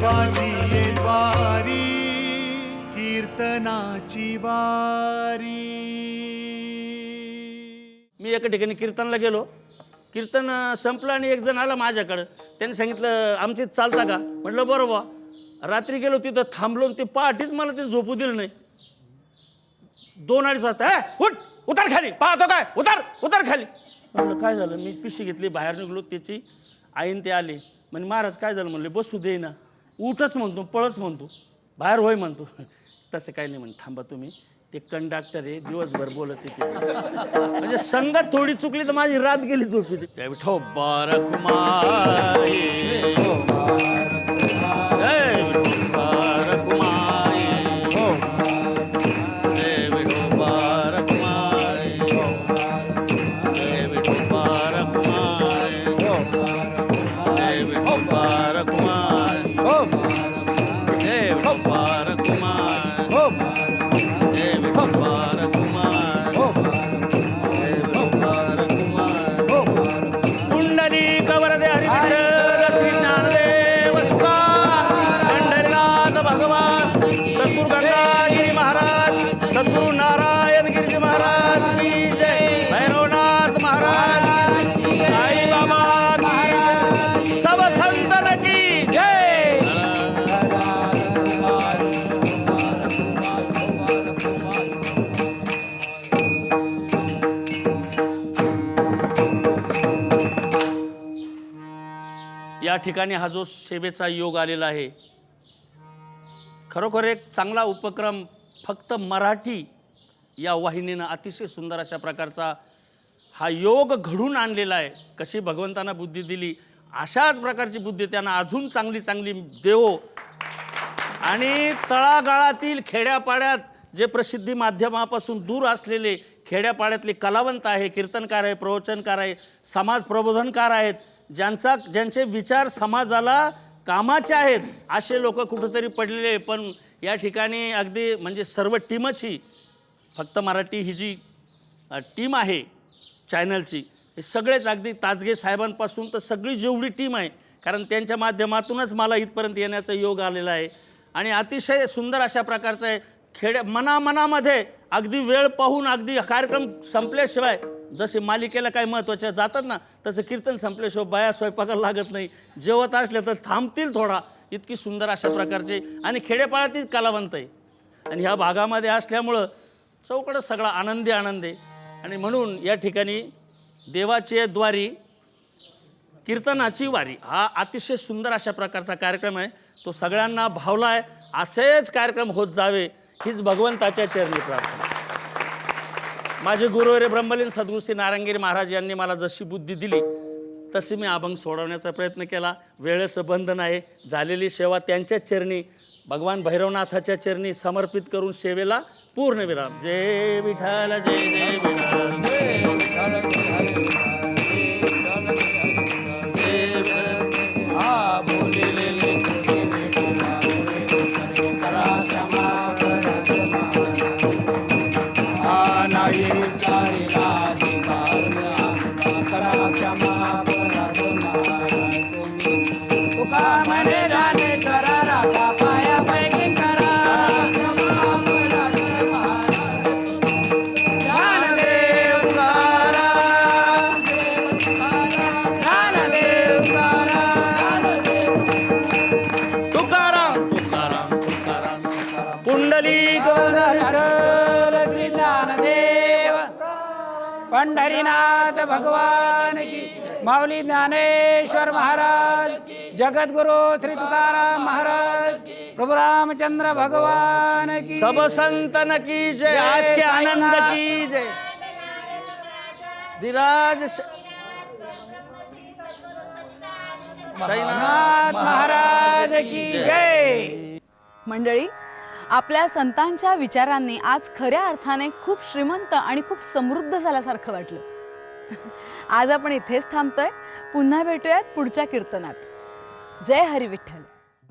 देवाची वारी कीर्तनाची वारी. मी एका ठिकाणी कीर्तनला गेलो. कीर्तन संपलं आणि एक जण आला माझ्याकडं. त्यांनी सांगितलं आमची चालता का? म्हटलं बरोबर रात्री गेलो तिथं थांबलो आणि ते पहाटेच मला ते झोपू दिलं नाही. दोन अडीच वाजता "ए, उठ उतार खाली पाहतो काय? उतार उतार खाली. म्हणलं काय झालं? मी पिशी घेतली बाहेर निघलो त्याची आईन ते आले. म्हणजे महाराज काय झालं? म्हणले बसू दे ना. उठच म्हणतो पळच म्हणतो बाहेर होय म्हणतो. तसं काही नाही म्हण थांबा तुम्ही. ते कंडक्टर आहे दिवसभर बोलत येते म्हणजे संगत थोडी चुकली तर माझी रात गेली झोपी त्या कुमार नारायण गिरिजी महाराज की जय। भैरवनाथ महाराज साई बाबा की सब संतन की जय। या ठिकाणी हा जो सेवेचा योग आलेला आहे खरोखर एक चांगला उपक्रम फक्त मराठी या वाहिनीनं अतिशय सुंदर अशा प्रकारचा हा योग घडून आणलेला आहे. कशी भगवंतांना बुद्धी दिली अशाच प्रकारची बुद्धी त्यांना अजून चांगली चांगली देवो. आणि तळागाळातील खेड्यापाड्यात जे प्रसिद्धी माध्यमापासून दूर असलेले खेड्यापाड्यातले कलावंत आहे कीर्तनकार आहे प्रवचनकार आहे समाज प्रबोधनकार आहेत ज्यांचा ज्यांचे विचार समाजाला कामाचे आहेत असे लोक कुठंतरी पडलेले पण या ठिकाणी अगदी म्हणजे सर्व टीमच ही फक्त मराठी ही जी टीम आहे चॅनलची हे सगळेच अगदी ताजगे साहेबांपासून तर सगळी जेवढी टीम आहे कारण त्यांच्या माध्यमातूनच मला इथपर्यंत येण्याचा योग आलेला आहे. आणि अतिशय सुंदर अशा प्रकारचं आहे खेड्या मनामनामध्ये अगदी वेळ पाहून अगदी कार्यक्रम संपल्याशिवाय जसे मालिकेला काही महत्त्वाच्या जातात ना तसं कीर्तन संपल्याशिवाय बाया स्वयंपाकाला लागत नाही. जेवत असले तर थांबतील थोडा. इतकी सुंदर अशा प्रकारचे आणि खेडेपाड्यातील कलावंत आहे. आणि ह्या भागामध्ये असल्यामुळं चौकडं सगळा आनंदी आनंद. आहे आणि म्हणून या ठिकाणी देवाचे द्वारी कीर्तनाची वारी हा अतिशय सुंदर अशा प्रकारचा कार्यक्रम आहे. तो सगळ्यांना भावला आहे. असेच कार्यक्रम होत जावे हीच भगवंताच्या चरणी प्रार्थना. माझे गुरुवरे ब्रह्मलीन सद्गुरू श्री नारायणगिरी महाराज यांनी मला जशी बुद्धी दिली तशी मी अभंग सोडवण्याचा प्रयत्न केला. वेळेचं बंधन आहे झालेली सेवा त्यांच्याच चरणी. भगवान भैरवनाथाच्या चरणी समर्पित करून सेवेला पूर्ण विराम. जय विठाल जय जय विठाल पुंडली ज्ञानदेव. पंढरीनाथ भगवान की माऊली ज्ञानेश्वर महाराज जगद्गुरु श्री तुकाराम महाराज प्रभु रामचंद्र भगवान की सब संतन की जय आज के आनंद की जय। नाथ महाराज की जय। मंडळी आपल्या संतांच्या विचारांनी आज खऱ्या अर्थाने खूप श्रीमंत आणि खूप समृद्ध झाल्यासारखं वाटलं. आज आपण इथेच थांबतोय. पुन्हा भेटूयात पुढच्या कीर्तनात. जय हरी विठ्ठल.